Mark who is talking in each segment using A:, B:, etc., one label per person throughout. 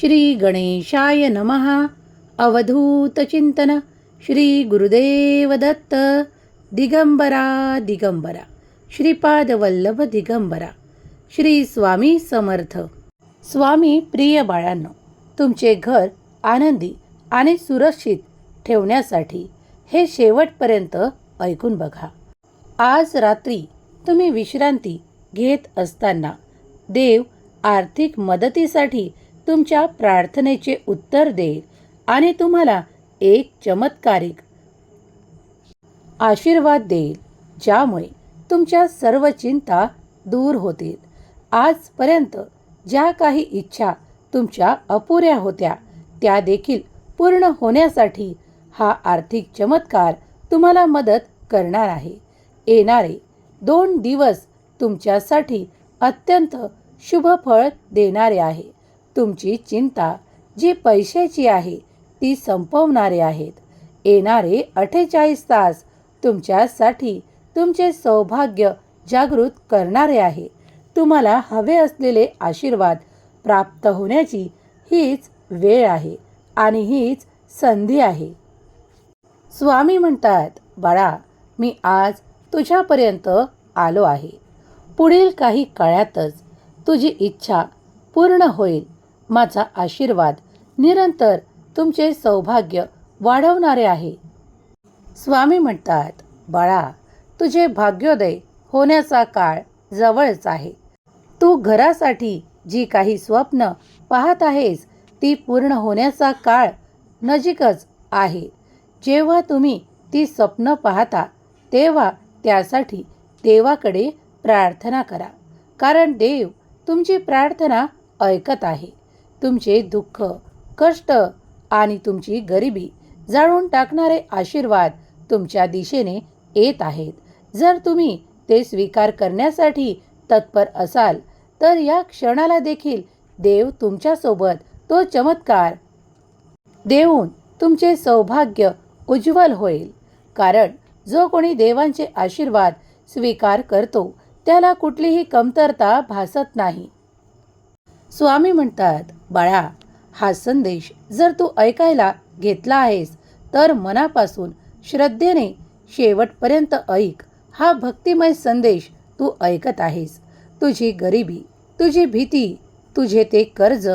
A: श्री गणेशाय नमः अवधूतचिंतन श्री गुरुदेव दत्त. दिगंबरा दिगंबरा. श्रीपादवल्लभ दिगंबरा. श्री स्वामी समर्थ. स्वामी प्रिय बाळांनो तुमचे घर आनंदी आणि सुरक्षित ठेवण्यासाठी हे शेवटपर्यंत ऐकून बघा. आज रात्री तुम्ही विश्रांती घेत असताना देव आर्थिक मदतीसाठी तुमच्या प्रार्थनेचे उत्तर देईल आणि तुम्हाला एक चमत्कारिक आशीर्वाद देईल ज्यामुळे तुमच्या सर्व चिंता दूर होतील. आजपर्यंत ज्या काही इच्छा तुमच्या अपुऱ्या होत्या त्या देखील पूर्ण होण्यासाठी हा आर्थिक चमत्कार तुम्हाला मदत करणार आहे. येणारे दोन दिवस तुमच्यासाठी अत्यंत शुभ फळ देणारे आहे. तुमची चिंता जी पैशाची आहे ती संपवणारे आहेत. येणारे अठ्ठेचाळीस तास तुमच्यासाठी तुमचे सौभाग्य जागृत करणारे आहे. तुम्हाला हवे असलेले आशीर्वाद प्राप्त होण्याची हीच वेळ आहे आणि हीच संधी आहे. स्वामी म्हणतात बाळा मी आज तुझ्यापर्यंत आलो आहे. पुढील काही काळातच तुझी इच्छा पूर्ण होईल. माझा आशीर्वाद निरंतर तुमचे सौभाग्य वाढवणारे आहे. स्वामी म्हणतात बाळा तुझे भाग्योदय होण्याचा काळ जवळच आहे. तू घरासाठी जी काही स्वप्न पाहत आहेस ती पूर्ण होण्याचा काळ नजीकच आहे. जेव्हा तुम्ही ती स्वप्न पाहता तेव्हा त्यासाठी देवाकडे प्रार्थना करा. कारण देव तुमची प्रार्थना ऐकत आहे. तुमचे दुःख कष्ट आणि तुमची गरिबी जाळून टाकणारे आशीर्वाद तुमच्या दिशेने येत आहेत. जर तुम्ही ते स्वीकार करण्यासाठी तत्पर असाल तर या क्षणाला देखील देव तुमच्यासोबत तो चमत्कार देऊन तुमचे सौभाग्य उज्ज्वल होईल. कारण जो कोणी देवांचे आशीर्वाद स्वीकार करतो त्याला कुठलीही कमतरता भासत नाही. स्वामी म्हणतात बाळा हा संदेश जर तू ऐकायला घेतला आहेस तर मनापासून श्रद्धेने शेवटपर्यंत ऐक. हा भक्तिमय संदेश तू ऐकत आहेस. तुझी गरिबी तुझी भीती तुझे ते कर्ज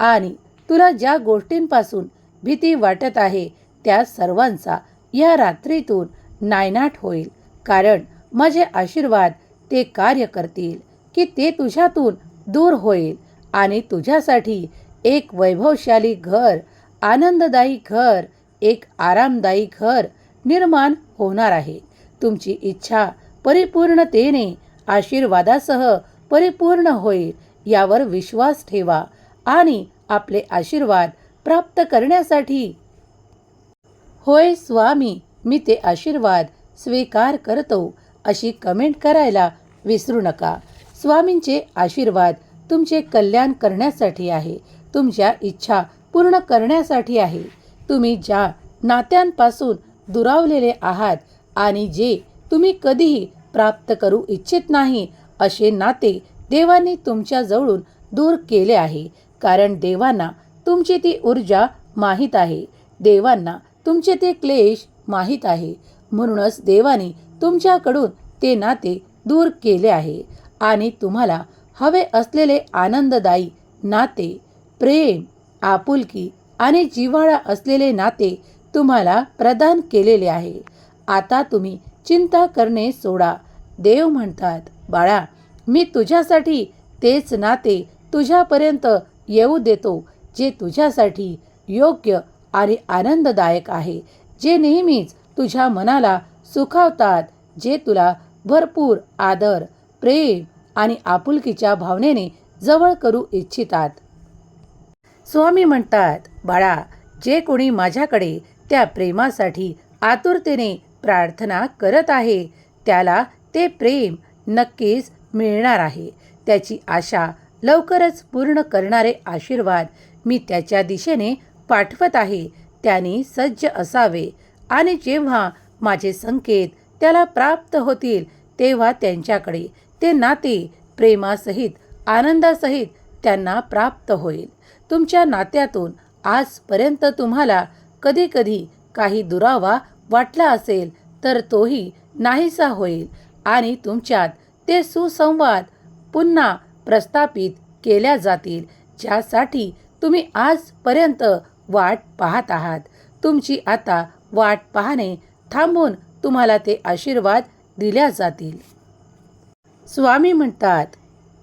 A: आणि तुला ज्या गोष्टींपासून भीती वाटत आहे त्या सर्वांचा या रात्रीतून नायनाट होईल. कारण माझे आशीर्वाद ते कार्य करतील की ते तुझ्यातून दूर होईल. आणि तुझ्यासाठी एक वैभवशाली घर आनंददायी घर एक आरामदायी घर निर्माण होणार आहे. तुमची इच्छा परिपूर्णतेने आशीर्वादासह परिपूर्ण होईल यावर विश्वास ठेवा आणि आपले आशीर्वाद प्राप्त करण्यासाठी. होय स्वामी मी ते आशीर्वाद स्वीकार करतो अशी कमेंट करायला विसरू नका. स्वामींचे आशीर्वाद तुमचे कल्याण करण्यासाठी आहे. तुमच्या इच्छा पूर्ण करण्यासाठी आहे. तुम्ही ज्या नात्यांपासून दुरावलेले आहात आणि जे तुम्ही कधीही प्राप्त करू इच्छित नाही असे नाते देवाने तुमच्याजवळून दूर केले आहे. कारण देवांना तुमची ती ऊर्जा माहीत आहे. देवांना तुमचे ते क्लेश माहीत आहे. म्हणूनच देवाने तुमच्याकडून ते नाते दूर केले आहे. आणि तुम्हाला हवे असलेले आनंददायी नाते प्रेम आपुलकी आणि जिव्हाळा असलेले नाते तुम्हाला प्रदान केलेले आहे. आता तुम्ही चिंता करणे सोडा. देव म्हणतात बाळा मी तुझ्यासाठी तेच नाते तुझ्यापर्यंत येऊ देतो जे तुझ्यासाठी योग्य आणि आनंददायक आहे जे नेहमीच तुझ्या मनाला सुखावतात जे तुला भरपूर आदर प्रेम आणि आपुलकीच्या भावनेने जवळ करू इच्छितात. स्वामी म्हणतात बाळा जे कोणी माझ्याकडे त्या प्रेमासाठी आतुरतेने प्रार्थना करत आहे त्याला ते प्रेम नक्कीच मिळणार आहे. त्याची आशा लवकरच पूर्ण करणारे आशीर्वाद मी त्याच्या दिशेने पाठवत आहे. त्याने सज्ज असावे आणि जेव्हा माझे संकेत त्याला प्राप्त होतील तेव्हा त्यांच्याकडे ते नाते प्रेमासहित आनंदासहित त्यांना प्राप्त होईल. तुमच्या नात्यातून आजपर्यंत तुम्हाला कधीकधी काही दुरावा वाटला असेल तर तोही नाहीसा होईल आणि तुमच्यात ते सुसंवाद पुन्हा प्रस्थापित केल्या जातील ज्यासाठी तुम्ही आजपर्यंत वाट पाहत आहात. तुमची आता वाट पाहणे थांबून तुम्हाला ते आशीर्वाद दिल्या जातील. स्वामी म्हणतात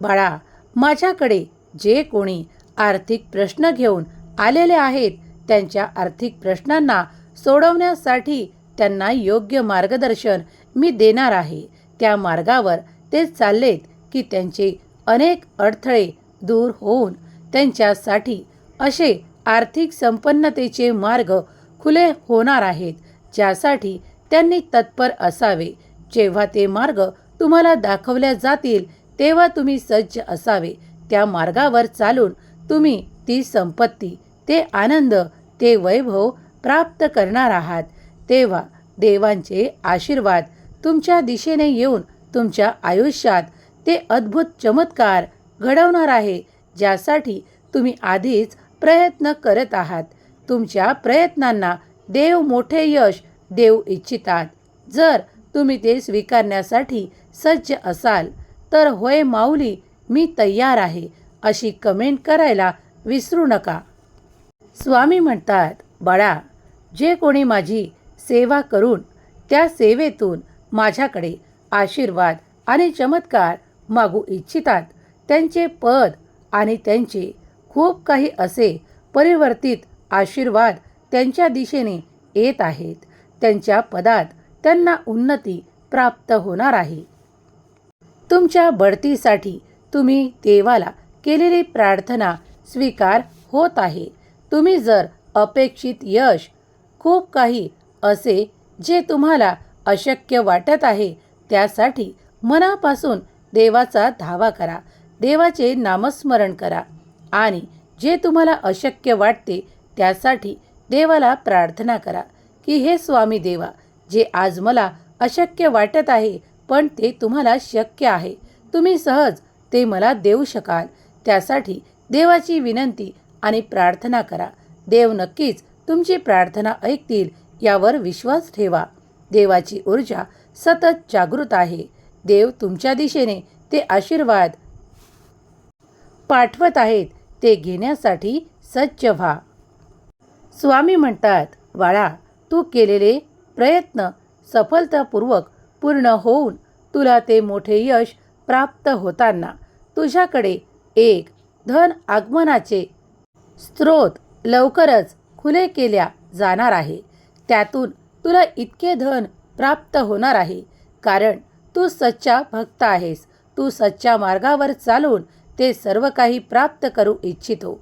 A: बाळा माझ्याकडे जे कोणी आर्थिक प्रश्न घेऊन आलेले आहेत त्यांच्या आर्थिक प्रश्नांना सोडवण्यासाठी त्यांना योग्य मार्गदर्शन मी देणार आहे. त्या मार्गावर ते चाललेत की त्यांचे अनेक अडथळे दूर होऊन त्यांच्यासाठी असे आर्थिक संपन्नतेचे मार्ग खुले होणार आहेत ज्यासाठी त्यांनी तत्पर असावे. जेव्हा ते मार्ग तुम्हाला दाखवल्या जातील तेव्हा तुम्ही सज्ज असावे. त्या मार्गावर चालून तुम्ही ती संपत्ती ते आनंद ते वैभव प्राप्त करणार आहात. तेव्हा देवांचे आशीर्वाद तुमच्या दिशेने येऊन तुमच्या आयुष्यात ते अद्भुत चमत्कार घडवणार आहे ज्यासाठी तुम्ही आधीच प्रयत्न करत आहात. तुमच्या प्रयत्नांना देव मोठे यश देऊ इच्छितात. जर तुम्ही ते स्वीकारण्यासाठी सज्ज असाल. तर होय माऊली मी तयार आहे. अशी कमेंट करायला विसरू नका. स्वामी म्हणतात बाळा जे कोणी माझी सेवा करून त्या सेवेतून माझ्याकडे आशीर्वाद आणि चमत्कार मागू इच्छितात. त्यांचे पद आणि त्यांचे खूप काही असे परिवर्तित आशीर्वाद त्यांच्या दिशेने येत आहेत. त्यांच्या पदात त्यांना उन्नती प्राप्त होणार आहे. तुमच्या बढतीसाठी तुम्ही देवाला केलेली प्रार्थना स्वीकार होत आहे. तुम्ही जर अपेक्षित यश खूप काही असे जे तुम्हाला अशक्य वाटत आहे त्यासाठी मनापासून देवाचा धावा करा. देवाचे नामस्मरण करा आणि जे तुम्हाला अशक्य वाटते त्यासाठी देवाला प्रार्थना करा की हे स्वामी देवा जे आज मला अशक्य वाटत आहे पण ते तुम्हाला शक्य आहे. तुम्ही सहज ते मला देऊ शकाल. त्यासाठी देवाची विनंती आणि प्रार्थना करा. देव नक्कीच तुमची प्रार्थना ऐकतील यावर विश्वास ठेवा. देवाची ऊर्जा सतत जागृत आहे. देव तुमच्या दिशेने ते आशीर्वाद पाठवत आहेत ते घेण्यासाठी सज्ज व्हा. स्वामी म्हणतात बाळा तू केलेले प्रयत्न सफलतापूर्वक पूर्ण होऊन तुला ते मोठे यश प्राप्त होताना तुझ्याकडे एक धन आगमनाचे स्रोत लवकरच खुले केल्या जाणार आहे. त्यातून तुला इतके धन प्राप्त होणार आहे. कारण तू सच्चा भक्त आहेस. तू सच्च्या मार्गावर चालून ते सर्व काही प्राप्त करू इच्छितो.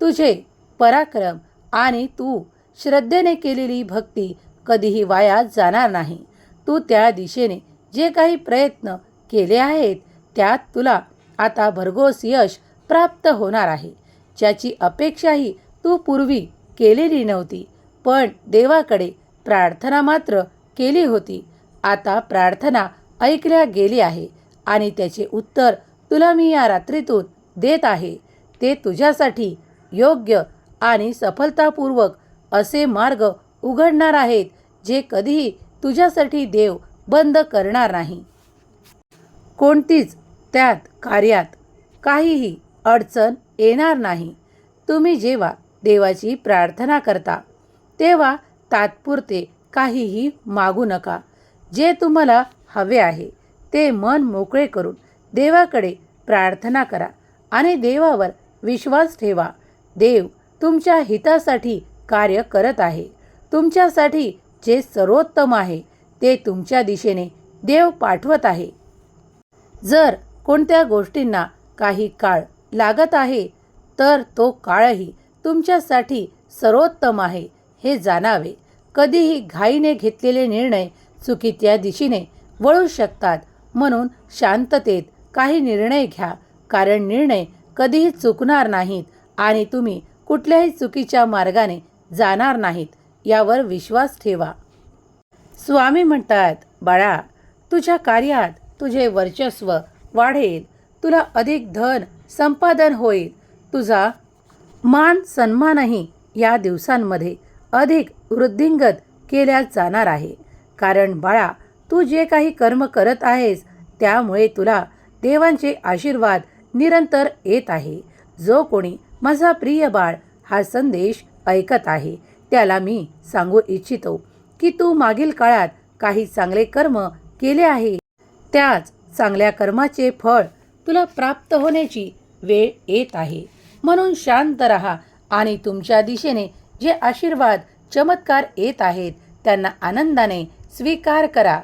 A: तुझे पराक्रम आणि तू श्रद्धेने केलेली भक्ती कधीही वाया जाणार नाही. तू त्या दिशेने जे काही प्रयत्न केले आहेत त्यात तुला आता भरघोस यश प्राप्त होणार आहे. ज्याची अपेक्षाही तू पूर्वी केलेली नव्हती पण देवाकडे प्रार्थना मात्र केली होती. आता प्रार्थना ऐकल्या गेली आहे आणि त्याचे उत्तर तुला मी या रात्रीतून देत आहे. ते तुझ्यासाठी योग्य आणि सफलतापूर्वक असे मार्ग उघडणार आहेत जे कधीही तुझ्यासाठी देव बंद करणार नाही. कोणतीच त्यात कार्यात काहीही अडचण येणार नाही. तुम्ही जेव्हा देवाची प्रार्थना करता तेव्हा तात्पुरते काहीही मागू नका. जे तुम्हाला हवे आहे ते मन मोकळे करून देवाकडे प्रार्थना करा आणि देवावर विश्वास ठेवा. देव तुमच्या हितासाठी कार्य करत आहे. तुमच्यासाठी जे सर्वोत्तम आहे ते तुमच्या दिशेने देव पाठवत आहे. जर कोणत्या गोष्टींना काही काळ लागत आहे तर तो काळही तुमच्यासाठी सर्वोत्तम आहे हे जाणावे. कधीही घाईने घेतलेले निर्णय चुकीच्या दिशेने वळू शकतात म्हणून शांततेत काही निर्णय घ्या कारण निर्णय कधीही चुकणार नाहीत आणि तुम्ही कुठल्याही चुकीच्या मार्गाने जाणार नाहीत. यावर विश्वास ठेवा. स्वामी म्हणतात बाळा तुझ्या कार्यात तुझे वर्चस्व वाढेल. तुला अधिक धन संपादन होईल. तुझा मान सन्मानही या दिवसांमध्ये अधिक वृद्धिंगत केल्या जाणार आहे. कारण बाळा तू जे काही कर्म करत आहेस त्यामुळे तुला देवांचे आशीर्वाद निरंतर येत आहे. जो कोणी माझा प्रिय बाळ हा संदेश ऐकत आहे त्याला मी सांगू इच्छितो की तू मागील काळात काही चांगले कर्म केले आहे. त्याच चांगल्या कर्माचे फळ तुला प्राप्त होण्याची वेळ येत आहे. म्हणून शांत रहा आणि तुमच्या दिशेने जे आशीर्वाद चमत्कार येत आहेत त्यांना आनंदाने स्वीकार करा.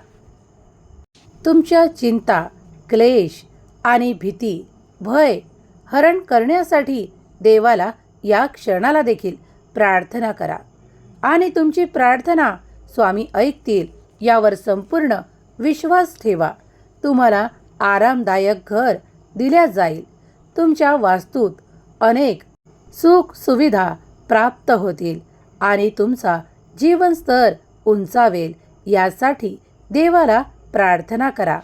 A: तुमच्या चिंता क्लेश आणि भीती भय हरण करण्यासाठी देवाला या क्षणाला देखील प्रार्थना करा. आणि तुमची प्रार्थना स्वामी ऐकतील यावर संपूर्ण विश्वास ठेवा. तुम्हाला आरामदायक घर दिल्या जाईल. तुमच्या वास्तूत अनेक सुख सुविधा प्राप्त होतील आणि तुमचा जीवनस्तर उंचावेल यासाठी देवाला प्रार्थना करा.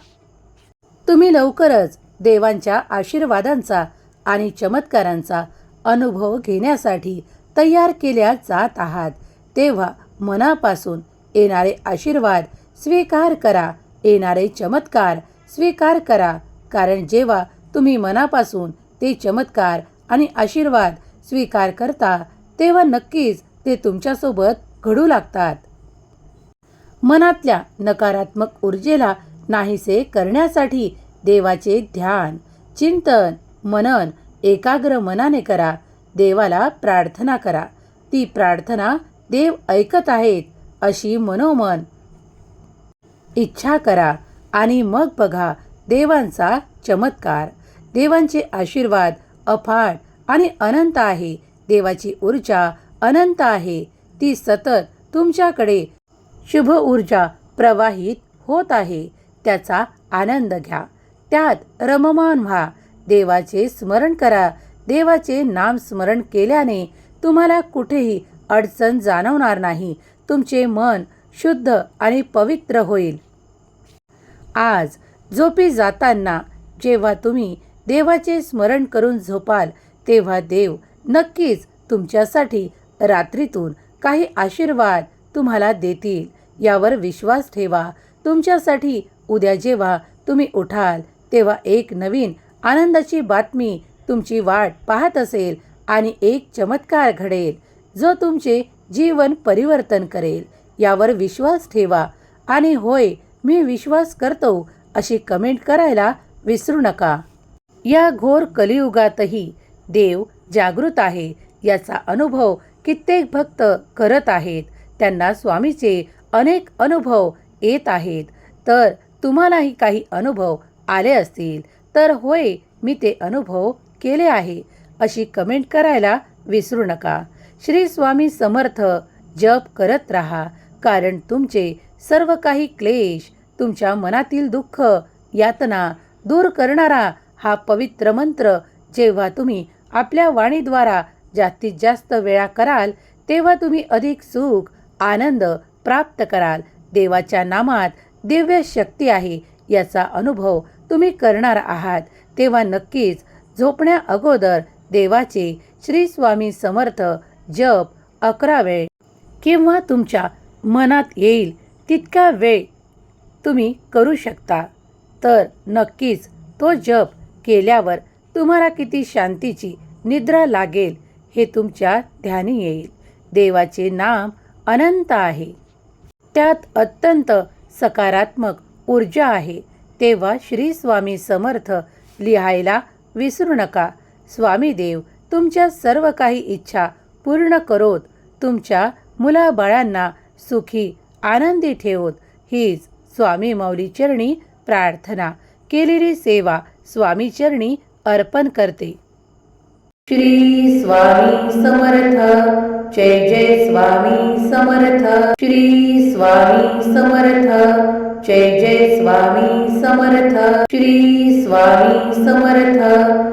A: तुम्ही लवकरच देवांच्या आशीर्वादांचा आणि चमत्कारांचा अनुभव घेण्यासाठी तयार केल्या जात आहात. तेव्हा मनापासून येणारे आशीर्वाद स्वीकार करा. येणारे चमत्कार स्वीकार करा. कारण जेव्हा तुम्ही मनापासून ते चमत्कार आणि आशीर्वाद स्वीकार करता तेव्हा नक्कीच ते तुमच्यासोबत घडू लागतात. मनातल्या नकारात्मक ऊर्जेला नाहीसे करण्यासाठी देवाचे ध्यान चिंतन मनन एकाग्र मनाने करा. देवाला प्रार्थना करा. ती प्रार्थना देव ऐकत आहेत अशी मनोमन. इच्छा करा आणि मग बघा देवांचा चमत्कार. देवांचे आशीर्वाद अफाट आणि अनंत आहे. देवाची ऊर्जा अनंत आहे. ती सतत तुमच्याकडे शुभ ऊर्जा प्रवाहित होत आहे. त्याचा आनंद घ्या. त्यात रममान व्हा. देवाचे स्मरण करा. देवाचे नाम स्मरण केल्याने तुम्हाला कुठेही अडचण जाणवणार नाही. तुमचे मन शुद्ध आणि पवित्र होईल. आज झोपी जाताना जेव्हा तुम्ही देवाचे स्मरण करून झोपाल तेव्हा देव नक्कीच तुमच्यासाठी रात्रीतून काही आशीर्वाद तुम्हाला देतील. यावर विश्वास ठेवा. तुमच्यासाठी उद्या जेव्हा तुम्ही उठाल तेव्हा एक नवीन आनंदाची बातमी तुमची वाट पाहत असेल आणि एक चमत्कार घडेल. जो तुमचे जीवन परिवर्तन करेल यावर विश्वास ठेवा आणि होय मी विश्वास करतो अशी कमेंट करायला विसरू नका. या घोर कलियुगातही देव जागृत आहे याचा अनुभव कित्येक भक्त करत आहेत त्यांना स्वामीचे अनेक अनुभव येत आहेत. तर तुम्हालाही काही अनुभव आले असतील तर होय मी ते अनुभव केले आहे अशी कमेंट करायला विसरू नका. श्री स्वामी समर्थ जप करत राहा. कारण तुमचे सर्व काही क्लेश तुमच्या मनातील दुःख यातना दूर करणारा हा पवित्र मंत्र जेव्हा तुम्ही आपल्या वाणीद्वारा जास्तीत जास्त वेळा कराल तेव्हा तुम्ही अधिक सुख आनंद प्राप्त कराल. देवाच्या नामात दिव्य शक्ती आहे याचा अनुभव तुम्ही करणार आहात. तेव्हा नक्कीच झोपण्या अगोदर देवाचे श्री स्वामी समर्थ जप अकरा वेळ किंवा तुमच्या मनात येईल तितका वेळ तुम्ही करू शकता. तर नक्कीच तो जप केल्यावर तुम्हाला किती शांतीची निद्रा लागेल हे तुमच्या ध्यानी येईल. देवाचे नाम अनंत आहे. त्यात अत्यंत सकारात्मक ऊर्जा आहे. तेव्हा श्री स्वामी समर्थ लिहायला विसरू नका. स्वामी देव तुमच्या सर्व काही इच्छा पूर्ण करोत. तुमच्या मुलाबाळांना सुखी आनंदी ठेवत. हीच स्वामी मौली चरणी प्रार्थना. केलेली सेवा स्वामी चरणी अर्पण करते. श्री स्वामी समर्थ. जय जय स्वामी समर्थ. श्री स्वामी समर्थ. जय जय स्वामी समर्थ. श्री स्वामी समर्थ.